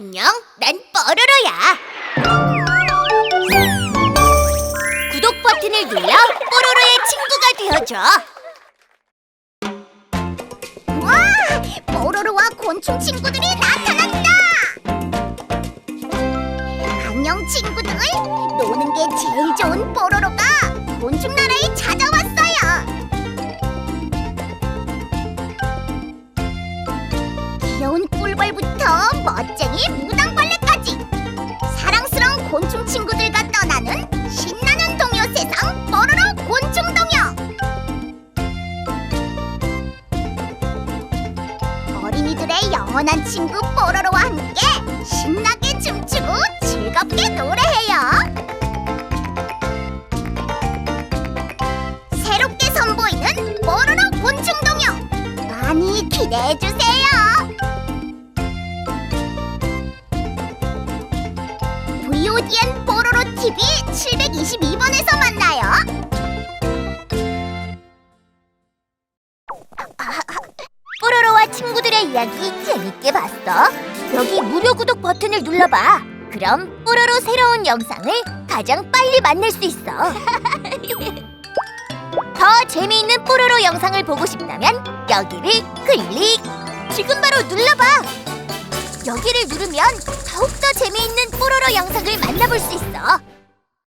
안녕, 난 뽀로로야. 구독 버튼을 눌러 뽀로로의 친구가 되어줘. 와! 뽀로로와 곤충 친구들이 나타났다! 안녕 친구들! 노는 게 제일 좋은 뽀로로 동요! 어린이들의 영원한 친구 뽀로로와 함께 신나게 춤추고 즐겁게 노래해요. 새롭게 선보이는 뽀로로 곤충 동요 많이 기대해 주세요. VODN 뽀로로 TV 722 친구들의 이야기 재밌게 봤어? 여기 무료 구독 버튼을 눌러봐. 그럼 뽀로로 새로운 영상을 가장 빨리 만날 수 있어. 더 재미있는 뽀로로 영상을 보고 싶다면 여기를 클릭. 지금 바로 눌러봐. 여기를 누르면 더욱더 재미있는 뽀로로 영상을 만나볼 수 있어.